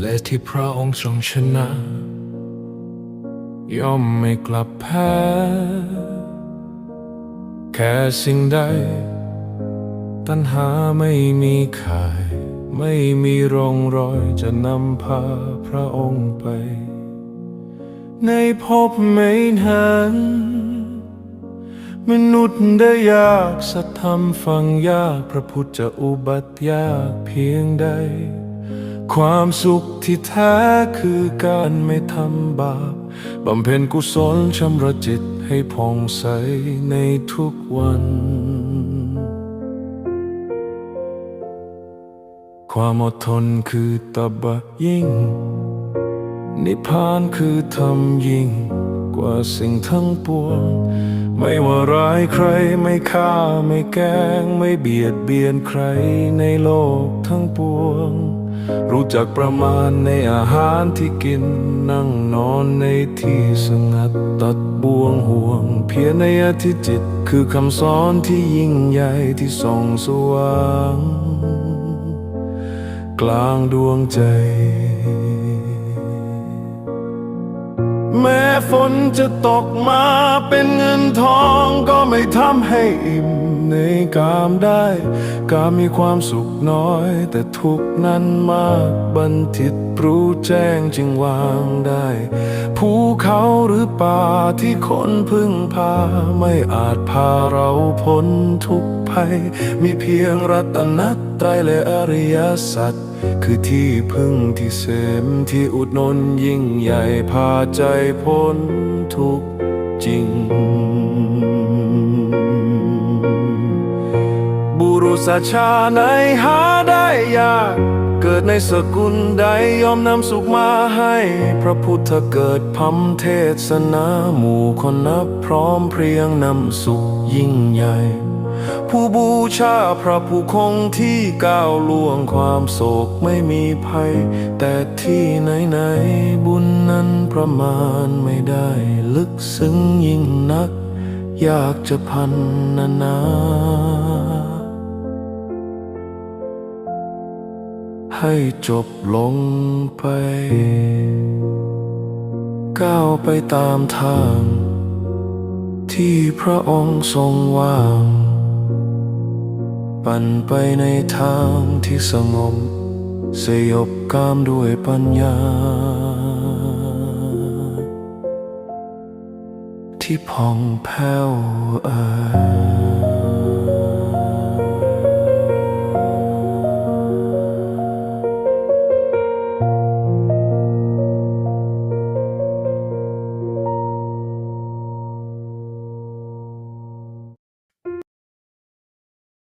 และที่พระองค์ทรงชนะ ย่อมไม่กลับแพ้ แค่สิ่งใด ตัณหาไม่มีขาย ไม่มีร่องรอยจะนำพาพระองค์ไป ในภพไม่นานมนุษย์ได้ยากสัตธรรมฟังยาก พระพุทธจะอุบัติยากเพียงใด ความสุขที่แท้คือการไม่ทำบาปบำเพ็ญกุศลชำระจิตให้ผ่องใสในทุกวัน ความอดทนคือตบะยิ่ง นิพพานคือธรรมยิ่ง กว่าสิ่งทั้งปวง ไม่ว่าร้ายใครไม่ฆ่าไม่แกล้ง ไม่เบียดเบียนใครในโลกทั้งปวง รู้จักประมาณในอาหารที่กิน นั่งนอนในที่สงัดตัดบ่วงห่วง เพียรในอธิจิต คือคำสอนที่ยิ่งใหญ่ที่ส่องสว่าง กลางดวงใจ แม้ฝนจะตกมาเป็นเงินทองก็ไม่ทำให้อิ่มในกามได้ กามมีความสุขน้อย แต่ทุกนั้นมากบันทิตรู้แจ้งจึงวางได้ ภูเขาหรือป่าที่คนพึ่งพา ไม่อาจพาเราพ้นทุกภัย มีเพียงรัตนตรัยและอริยสัจ คือที่พึ่งที่เสมที่อุดหนนยิ่งใหญ่พาใจพ้นทุกจริง บุรุษชาไหนหาได้ยากเกิดในสกุลใดยอมนำสุขมาให้ พระพุทธเกิดพำเทศนาหมู่คนนับพร้อมเพรียงนำสุขยิ่งใหญ่ ผู้บูชาพระผู้คงที่ก้าวล่วงความโศกไม่มีภัย แต่ที่ไหนๆบุญนั้นประมาณไม่ได้ ลึกซึ้งยิ่งนัก อยากจะพันนานาให้จบลงไป ก้าวไปตามทาง ที่พระองค์ทรงวาง ปั่นไปในทางที่สงบ สยบกามด้วยปัญญา ที่ผ่องแผ้วเอ่ย